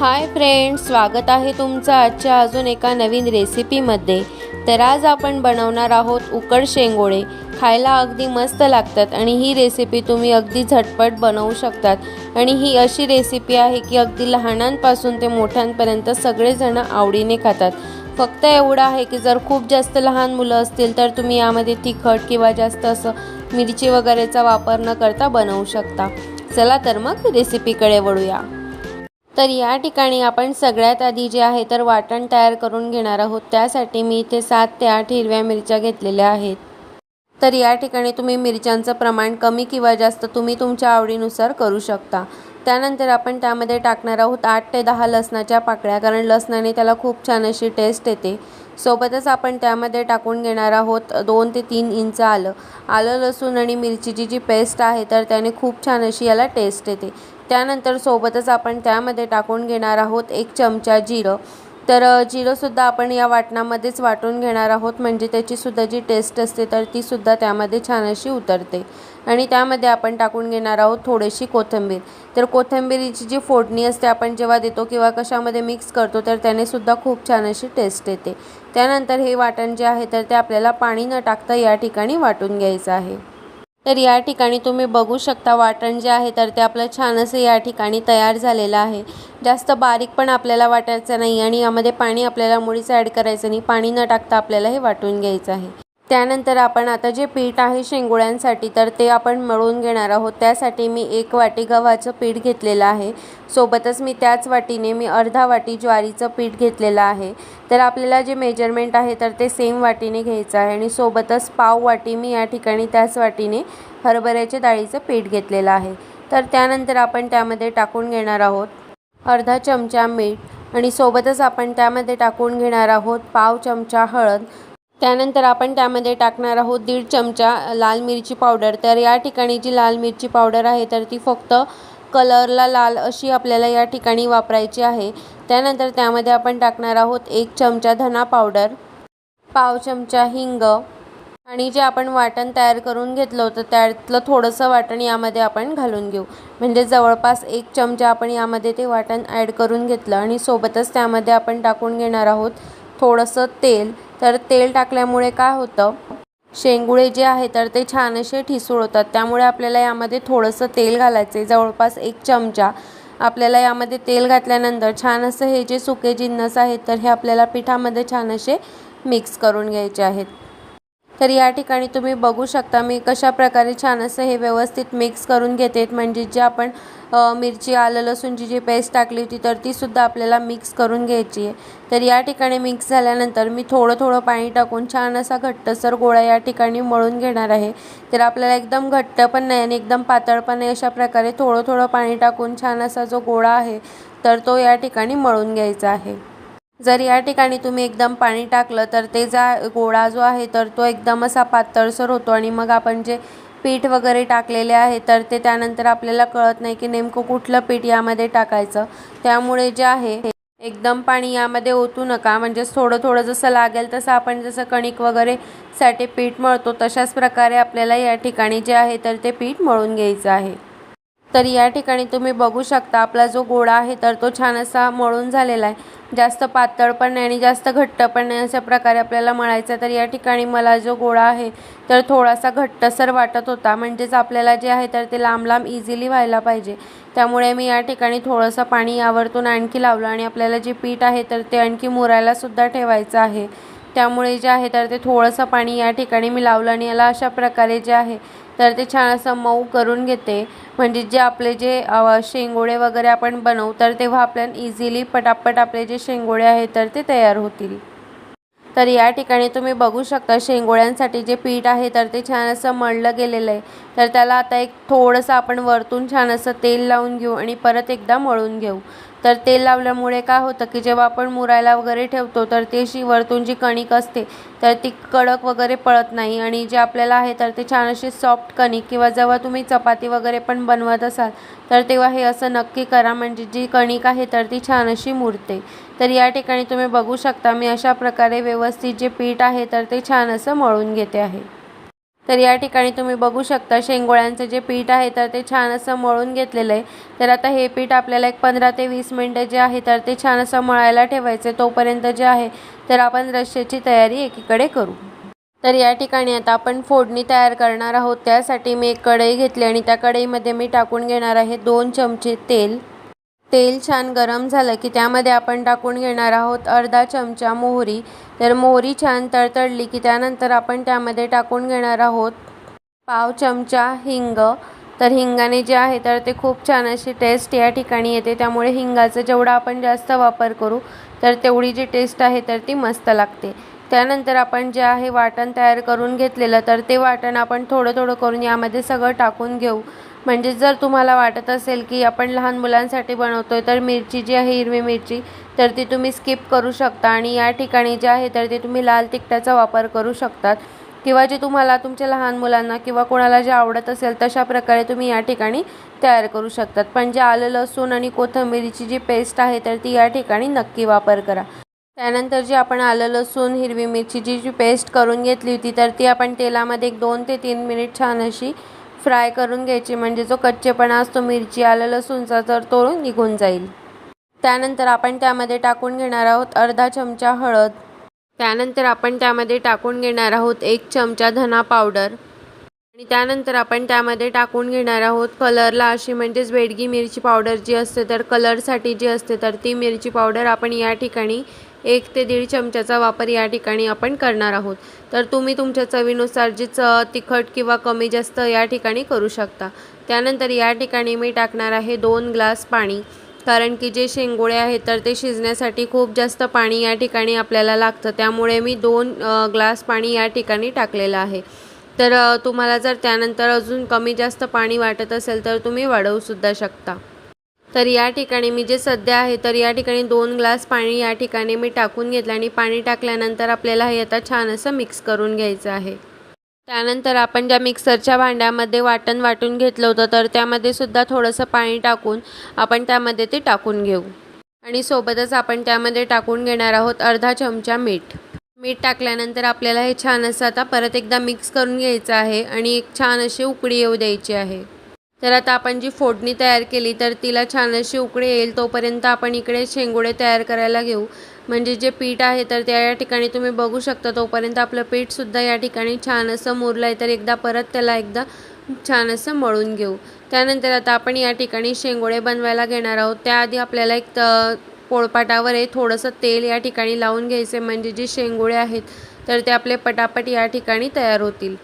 Hi friends स्वागत आहे तुमचं आजच्या अजून एका नवीन रेसिपीमध्ये. तर आज आपण बनवणार आहोत उकड शेंगोळे. खायला अगदी मस्त लागतात आणि ही रेसिपी तुम्ही अगदी झटपट बनवू शकतात. आणि ही अशी रेसिपी आहे की अगदी लहानांपासून ते मोठ्यांपर्यंत सगळेजण आवडीने खातात. फक्त एवढं आहे की जर खूप जास्त लहान मुलं असतील तर तुम्ही यामध्ये तिखट किंवा जास्त असं मिरची वगैरेचा वापर न करता बनवू शकता. चला तर मग रेसिपीकडे वळूया. तर या ठिकाणी आपण सगळ्यात आधी जे आहे तर वाटण तयार करून घेणार आहोत. त्यासाठी मी इथे सात ते आठ हिरव्या मिरच्या घेतलेल्या आहेत. तर या ठिकाणी तुम्ही मिरच्यांचं प्रमाण कमी किंवा जास्त तुम्ही तुमच्या आवडीनुसार करू शकता. त्यानंतर आपण त्यामध्ये टाकणार आहोत आठ ते दहा लसणाच्या पाकळ्या कारण लसणाने त्याला खूप छान अशी टेस्ट येते. सोबतच आपण त्यामध्ये टाकून घेणार आहोत दोन ते तीन इंच आलं. आलं लसूण आणि मिरचीची जी पेस्ट आहे तर त्याने खूप छान अशी याला टेस्ट येते. त्यानंतर सोबतच आपण त्यामध्ये टाकून घेणार आहोत एक चमचा जिरं. तर जिरंसुद्धा आपण या वाटणामध्येच वाटून घेणार आहोत म्हणजे त्याचीसुद्धा जी टेस्ट असते तर तीसुद्धा त्यामध्ये छान अशी उतरते. आणि त्यामध्ये आपण टाकून घेणार आहोत थोडीशी कोथिंबीर. तर कोथिंबीरीची जी फोडणी असते आपण जेव्हा देतो किंवा कशामध्ये मिक्स करतो तर त्यानेसुद्धा खूप छान अशी टेस्ट येते. त्यानंतर हे वाटण जे आहे तर ते आपल्याला पाणी न टाकता या ठिकाणी वाटून घ्यायचं आहे. तर या ठिकाणी तुम्ही बघू शकता वाटण जे आहे तर ते आपलं छान असं या ठिकाणी तयार झालेलं आहे. जास्त बारीक पण आपल्याला वाटायचं नाही आणि यामध्ये पाणी आपल्याला मुळीच ॲड करायचं नाही. पाणी न टाकता आपल्याला हे वाटून घ्यायचं आहे. त्यानंतर आपण आता जे पीठ आहे शेंगोळ्यांसाठी तर ते आपण मळून घेणार आहोत. त्यासाठी मी एक वाटी गव्हाचं पीठ घेतलेलं आहे. सोबतच मी त्याच वाटीने मी अर्धा वाटी ज्वारीचं पीठ घेतलेलं आहे. तर आपल्याला जे मेजरमेंट आहे तर ते सेम वाटीने घ्यायचं आहे. आणि सोबतच पाव वाटी मी या ठिकाणी त्याच वाटीने हरभऱ्याच्या डाळीचं पीठ घेतलेलं आहे. तर त्यानंतर आपण त्यामध्ये टाकून घेणार आहोत अर्धा चमचा मीठ. आणि सोबतच आपण त्यामध्ये टाकून घेणार आहोत पाव चमचा हळद. त्यानंतर आपण त्यामध्ये टाकणार आहोत दीड चमचा लाल मिरची पावडर. तर या ठिकाणी जी लाल मिरची पावडर आहे तर ती फक्त कलरला लाल अशी आपल्याला या ठिकाणी वापरायची आहे. त्यानंतर त्यामध्ये आपण टाकणार आहोत एक चमचा धना पावडर पाव चमचा हिंग आणि जे आपण वाटण तयार करून घेतलं होतं त्यातलं थोडंसं वाटण यामध्ये आपण घालून घेऊ. म्हणजे जवळपास एक चमचा आपण यामध्ये ते वाटण ॲड करून घेतलं आणि सोबतच त्यामध्ये आपण टाकून घेणार आहोत थोडंसं तेल. तर तेल टाकल्यामुळे काय होतं? शेंगुळे जे आहे तर ते छान असे ठिसूळ होतात. त्यामुळे आपल्याला यामध्ये थोडंसं तेल घालायचं आहे जवळपास एक चमचा आपल्याला यामध्ये तेल घातल्यानंतर छान असं हे जे सुके जिन्नस आहेत तर हे आपल्याला पिठामध्ये छान असे मिक्स करून घ्यायचे आहेत. तर या ठिकाणी तुम्ही बघू शकता मी कशा प्रकारे छान असं हे व्यवस्थित मिक्स करून घेते. म्हणजे जे आपण मिरची आलं लसूणची जी पेस्ट टाकली होती तर तीसुद्धा आपल्याला मिक्स करून घ्यायची आहे. तर या ठिकाणी मिक्स झाल्यानंतर मी थोडं थोडं पाणी टाकून छान असा घट्टसर गोळा या ठिकाणी मळून घेणार आहे. तर आपल्याला एकदम घट्ट पण नाही आणि एकदम पातळ पण नाही अशा प्रकारे थोडं थोडं पाणी टाकून छान असा जो गोळा आहे तर तो या ठिकाणी मळून घ्यायचा आहे. जर या ठिकाणी तुम्ही एकदम पाणी टाकलं तर ते जा गोळा जो आहे तर तो एकदम असा पातळसर होतो. आणि मग आपण जे पीठ वगैरे टाकलेले आहे तर ते त्यानंतर आपल्याला कळत नाही की नेमकं कुठलं पीठ यामध्ये टाकायचं. त्यामुळे जे आहे एकदम पाणी यामध्ये ओतू नका. म्हणजेच थोडं थोडं जसं लागेल तसं आपण जसं कणिक वगैरे साठी पीठ मळतो तशाच प्रकारे आपल्याला या ठिकाणी जे आहे तर ते पीठ मळून घ्यायचं आहे. तर या ठिकाणी तुम्ही बघू शकता आपला जो गोळा आहे तर तो छान असा मळून झालेला आहे. जास्त पातळ पण नाही आणि जास्त घट्ट पण नाही अशा प्रकारे आपल्याला मळायचा तर या ठिकाणी मला जो गोळा आहे तर थोडासा घट्टसर वाटत होता. म्हणजेच आपल्याला जे आहे तर ते लांब लांब इझिली व्हायला पाहिजे. त्यामुळे मी या ठिकाणी थोडंसं पाणी यावरतून आणखी लावलं आणि आपल्याला जे पीठ आहे तर ते आणखी मुरायलासुद्धा ठेवायचं आहे. त्यामुळे जे आहे तर ते थोडंसं पाणी या ठिकाणी मी लावलं आणि याला अशा प्रकारे जे आहे तर ते छान असं मऊ करून घेते. म्हणजे जे आपले जे शेंगोळे वगैरे आपण बनवू तर तेव्हा आपल्याला इझिली पटापट आपले जे शेंगोळे आहेत तर ते तयार होतील. तर या ठिकाणी तुम्ही बघू शकता शेंगोळ्यांसाठी जे पीठ आहे तर ते छान असं मळलं गेलेलं आहे. तर त्याला आता एक थोडंसं आपण वरतून छान असं तेल लावून घेऊ आणि परत एकदा मळून घेऊ. तर तेल लावल्यामुळे काय होतं की जेव्हा आपण मुरायला वगैरे ठेवतो तर ते अशी वरतून जी कणिक असते तर ती कडक वगैरे पळत नाही. आणि जे आपल्याला आहे तर ते छान अशी सॉफ्ट कणिक किंवा जेव्हा तुम्ही चपाती वगैरे पण बनवत असाल तर तेव्हा हे असं नक्की करा. म्हणजे जी कणिक आहे तर ती छान अशी मुरते. तर या ठिकाणी तुम्ही बघू शकता मी अशा प्रकारे व्यवस्थित जे पीठ आहे तर ते छान असं मळून घेते आहे. तर या ठिकाणी तुम्ही बघू शकता शेंगोळ्यांचं जे पीठ आहे तर ते छान असं मळून घेतलेलं आहे. तर आता हे पीठ आपल्याला एक पंधरा ते वीस मिनटं जे आहे तर ते छान असं मळायला ठेवायचं. तोपर्यंत जे आहे तर आपण रश्श्याची तयारी एकीकडे करू. तर या ठिकाणी आता आपण फोडणी तयार करणार आहोत. त्यासाठी मी एक कढई घेतली आणि त्या कढईमध्ये मी टाकून घेणार आहे दोन चमचे तेल. तेल छान गरम झालं की त्यामध्ये आपण टाकून घेणार आहोत अर्धा चमचा मोहरी. तर मोहरी छान तळतळली की त्यानंतर आपण त्यामध्ये टाकून घेणार आहोत पाव चमचा हिंग. तर हिंगाने जे आहे तर ते खूप छान अशी टेस्ट या ठिकाणी येते. त्यामुळे हिंगाचा जेवढा आपण जास्त वापर करू तर तेवढी जी टेस्ट आहे तर ती मस्त लागते. त्यानंतर आपण जे आहे वाटण तयार करून घेतलेलं तर ते वाटण आपण थोडं थोडं करून यामध्ये सगळं टाकून घेऊ. म्हणजे जर तुम्हाला वाटत असेल की आपण लहान मुलांसाठी बनवतो आहे तर मिरची जी आहे हिरवी मिरची तर ती तुम्ही स्किप करू शकता आणि या ठिकाणी जे आहे तर ते तुम्ही लाल तिखटाचा वापर करू शकतात किंवा जे तुम्हाला तुमच्या लहान मुलांना किंवा कोणाला जे आवडत असेल तशा प्रकारे तुम्ही या ठिकाणी तयार करू शकतात. पण जे आलं लसूण आणि कोथिंबिरीची जी पेस्ट आहे तर ती या ठिकाणी नक्की वापर करा. त्यानंतर जी आपण आलं लसूण हिरवी मिरचीची जी पेस्ट करून घेतली होती तर ती आपण तेलामध्ये एक दोन ते तीन मिनिट छान अशी फ्राय करून घ्यायची. म्हणजे जो कच्चेपणा असतो मिरची आलं लसूणचा तर तो निघून जाईल. त्यानंतर आपण त्यामध्ये टाकून घेणार आहोत अर्धा चमचा हळद. त्यानंतर आपण त्यामध्ये टाकून घेणार आहोत एक चमचा धना पावडर आणि त्यानंतर आपण त्यामध्ये टाकून घेणार आहोत कलरला अशी म्हणजेच बेडगी मिरची पावडर जी असते तर कलरसाठी जी असते तर ती मिरची पावडर आपण या ठिकाणी एक ते दीड चमच्याचा वापर या ठिकाणी आपण करणार आहोत. तर तुम्ही तुमच्या चवीनुसार जी च तिखट किंवा कमी जास्त या ठिकाणी करू शकता. त्यानंतर या ठिकाणी मी टाकणार आहे दोन ग्लास पाणी. कारण की जे शेंगोळे आहेत तर ते शिजण्यासाठी खूप जास्त पाणी या ठिकाणी आपल्याला लागतं. त्यामुळे मी दोन ग्लास पाणी या ठिकाणी टाकलेलं आहे. तर तुम्हाला जर त्यानंतर अजून कमी जास्त पाणी वाटत असेल तर तुम्ही वाढवूसुद्धा शकता. तर या ठिकाणी मी जे सध्या आहे तर या ठिकाणी दोन ग्लास पाणी या ठिकाणी मी टाकून घेतलं आणि पाणी टाकल्यानंतर आपल्याला हे आता छान असं मिक्स करून घ्यायचं आहे. त्यानंतर आपण ज्या मिक्सरच्या भांड्यामध्ये वाटण वाटून घेतलं होतं तर त्यामध्ये सुद्धा थोडंसं पाणी टाकून आपण त्यामध्ये ते टाकून घेऊ. आणि सोबतच आपण त्यामध्ये टाकून घेणार आहोत अर्धा चमचा मीठ. मीठ टाकल्यानंतर आपल्याला हे छान असं आता परत एकदा मिक्स करून घ्यायचं आहे आणि एक छान अशी उकडी येऊ द्यायची आहे. तर आता आपण जी फोडणी तयार केली तर तिला छान अशी उकळी येईल तोपर्यंत आपण इकडे शेंगोडे तयार करायला घेऊ. म्हणजे जे पीठ आहे तर त्या या ठिकाणी तुम्ही बघू शकता तोपर्यंत आपलं पीठसुद्धा या ठिकाणी छान असं मुरलं आहे तर एकदा परत त्याला एकदा छान असं मळून घेऊ. त्यानंतर आता आपण या ठिकाणी शेंगोळे बनवायला घेणार आहोत. त्याआधी आपल्याला एक त पोळपाटावर आहे थोडंसं तेल या ठिकाणी लावून घ्यायचे म्हणजे जे शेंगोळे आहेत तर ते आपले पटापट या ठिकाणी तयार होतील.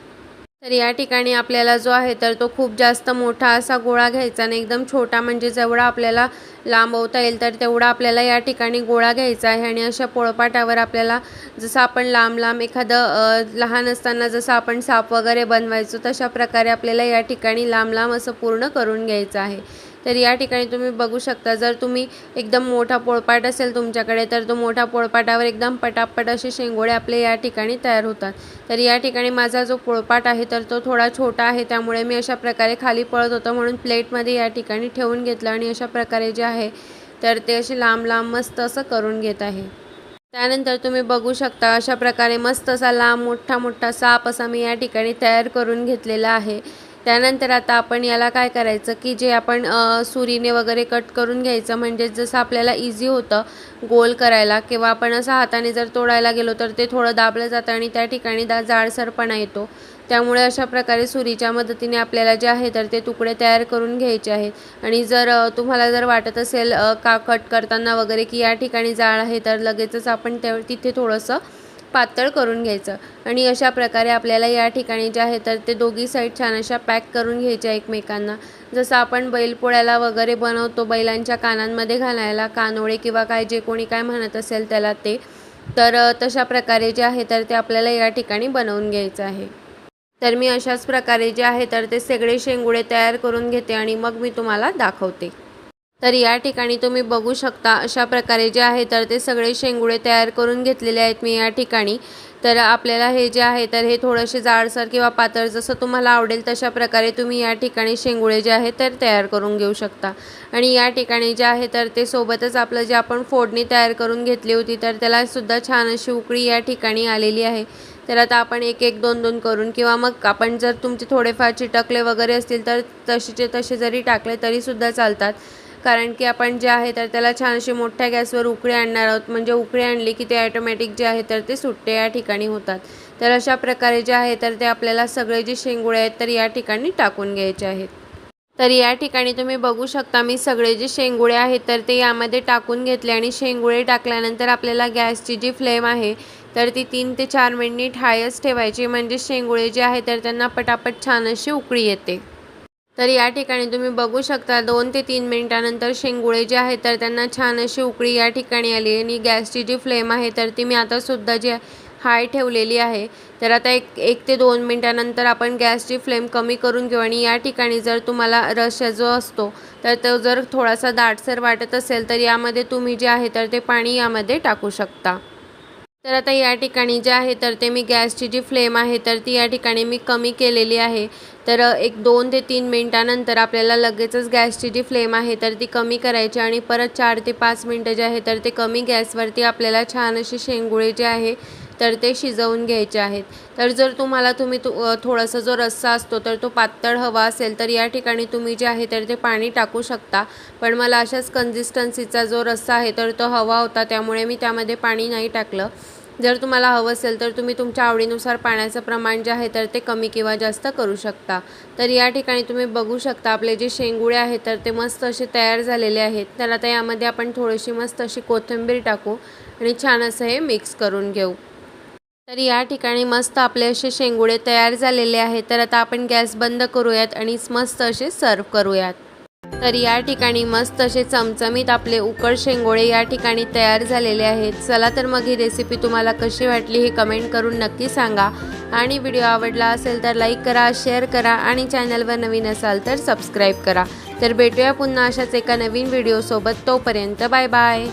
तर या ठिकाणी आपल्याला जो आहे तर तो खूप जास्त मोठा असा गोळा घ्यायचा आणि एकदम छोटा म्हणजे जेवढा आपल्याला लांबवता येईल तर तेवढा आपल्याला या ठिकाणी गोळा घ्यायचा आहे. आणि अशा पोळपाटावर आपल्याला जसं आपण लांब लांब एखादं लहान असताना जसं आपण साप वगैरे बनवायचो तशा प्रकारे आपल्याला या ठिकाणी लांब लांब असं पूर्ण करून घ्यायचं आहे. तर या ठिकाणी तुम्ही बघू शकता जर तुम्ही एकदम मोठा पोळपाट असेल तुमच्याकडे तर तो मोठा पोळपाटावर एकदम पटापट असे शेंगोळे आपले या ठिकाणी तयार होतात. तर या ठिकाणी माझा जो पोळपाट आहे तर तो थोडा छोटा आहे त्यामुळे मी अशा प्रकारे खाली पळत होतो म्हणून प्लेटमध्ये या ठिकाणी ठेवून घेतलं आणि अशा प्रकारे जे आहे तर ते असे लांब लांब मस्त असं करून घेत आहे. त्यानंतर तुम्ही बघू शकता अशा प्रकारे मस्त असा लांब मोठा मोठा साप असा मी या ठिकाणी तयार करून घेतलेला आहे. त्यानंतर आता आपण याला काय करायचं की जे आपण सुरीने वगैरे कट करून घ्यायचं म्हणजे जसं आपल्याला इझी होतं गोल करायला किंवा आपण असं हाताने जर तोडायला गेलो तर ते थोडं दाबलं जातं आणि त्या ठिकाणी दा जाडसरपणा येतो. त्यामुळे अशा प्रकारे सुरीच्या मदतीने आपल्याला जे आहे तर ते तुकडे तयार करून घ्यायचे आहेत. आणि जर तुम्हाला जर वाटत असेल का कट करताना वगैरे की या ठिकाणी जाळ आहे तर लगेचच आपण त्या तिथे थोडंसं पातळ करून घ्यायचं. आणि अशा प्रकारे आपल्याला या ठिकाणी जे आहे तर ते दोघी साईड छान अशा पॅक करून घ्यायच्या एकमेकांना. जसं आपण बैलपोळ्याला वगैरे बनवतो बैलांच्या कानांमध्ये घालायला कानोळे किंवा काय जे कोणी काय म्हणत असेल त्याला ते. तर तशा प्रकारे जे आहे तर ते आपल्याला या ठिकाणी बनवून घ्यायचं आहे. तर मी अशाच प्रकारे जे आहे तर ते सगळे शेंगुळे तयार करून घेते आणि मग मी तुम्हाला दाखवते. तर या ठिकाणी तुम्ही बघू शकता अशा प्रकारे जे आहे तर ते सगळे शेंगुळे तयार करून घेतलेले आहेत मी या ठिकाणी. तर आपल्याला हे जे आहे तर हे थोडेसे जाडसर किंवा पातळ जसं तुम्हाला आवडेल तशा प्रकारे तुम्ही या ठिकाणी शेंगुळे जे आहे तर तयार करून घेऊ शकता. आणि या ठिकाणी जे आहे तर ते सोबतच आपलं जे आपण फोडणी तयार करून घेतली होती तर त्यालासुद्धा छान अशी उकळी या ठिकाणी आलेली आहे. तर आता आपण एक एक दोन दोन करून किंवा मग आपण जर तुमचे थोडेफार चिटकले वगैरे असतील तर तसेचे तसे जरी टाकले तरीसुद्धा चालतात. कारण की आपण जे आहे तर त्याला छान असे मोठ्या गॅसवर उकळी आणणार आहोत. म्हणजे उकळी आणली की ते ॲटोमॅटिक जे आहे तर ते सुट्टे या ठिकाणी होतात. तर अशा प्रकारे जे आहे तर ते आपल्याला सगळे जे शेंगुळे आहेत तर या ठिकाणी टाकून घ्यायचे आहेत. तर या ठिकाणी तुम्ही बघू शकता मी सगळे जे शेंगुळे आहेत तर ते यामध्ये टाकून घेतले आणि शेंगुळे टाकल्यानंतर आपल्याला गॅसची जी फ्लेम आहे तर ती तीन ते चार मिनिट हायच ठेवायची. म्हणजे शेंगुळे जे आहे तर त्यांना पटापट छान अशी उकळी येते. तर या ठिकाणी तुम्ही बघू शकता दोन ते तीन मिनिटानंतर शेंगुळे जे आहेत तर त्यांना छान अशी उकळी या ठिकाणी आली आणि गॅसची जी फ्लेम आहे तर ती मी आतासुद्धा जी हाय ठेवलेली आहे. तर आता एक एक ते दोन मिनटानंतर आपण गॅसची फ्लेम कमी करून घेऊ आणि या ठिकाणी जर तुम्हाला रस जो असतो तर तो जर थोडासा दाटसर वाटत असेल तर यामध्ये तुम्ही जे आहे तर ते पाणी यामध्ये टाकू शकता. तर आता या ठिकाणी जे आहे तर ते मी गॅसची जी फ्लेम आहे तर ती या ठिकाणी मी कमी केलेली आहे. तर एक दोन ते तीन मिनटानंतर आपल्याला लगेचच गॅसची जी फ्लेम आहे तर ती कमी करायची आणि परत चार ते पाच मिनटं जे आहे तर ते कमी गॅसवरती आपल्याला छान असे शेंगुळे जे आहे तर ते शिजवून घ्यायचे आहेत. तर जर तुम्हाला तुम्ही तु थोडासा जो रस्सा असतो तर तो पातळ हवा असेल तर या ठिकाणी तुम्ही जे आहे तर ते पाणी टाकू शकता. पण मला अशाच कन्सिस्टन्सीचा जो रस्सा आहे तर तो हवा होता त्यामुळे मी त्यामध्ये पाणी नाही टाकलं. जर तुम्हाला हवं असेल तर तुम्ही तुमच्या आवडीनुसार पाण्याचं प्रमाण जे आहे तर ते कमी किंवा जास्त करू शकता. तर या ठिकाणी तुम्ही बघू शकता आपले जे शेंगुळे आहेत तर ते मस्त असे तयार झालेले आहेत. तर आता यामध्ये आपण थोडीशी मस्त अशी कोथिंबीर टाकू आणि छान असं हे मिक्स करून घेऊ. तर या ठिकाणी मस्त आपले असे शेंगुळे तयार झालेले आहेत. तर आता आपण गॅस बंद करूयात आणि मस्त असे सर्व करूयात. तर या ठिकाणी मस्त असे चमचमीत आपले उकड शेंगोळे या ठिकाणी तयार झालेले आहेत. चला तर मग ही रेसिपी तुम्हाला कशी वाटली हे कमेंट करून नक्की सांगा. आणि व्हिडिओ आवडला असेल तर लाईक करा शेअर करा आणि चॅनलवर नवीन असाल तर सबस्क्राईब करा. तर भेटूया पुन्हा अशाच एका नवीन व्हिडिओसोबत तोपर्यंत बाय बाय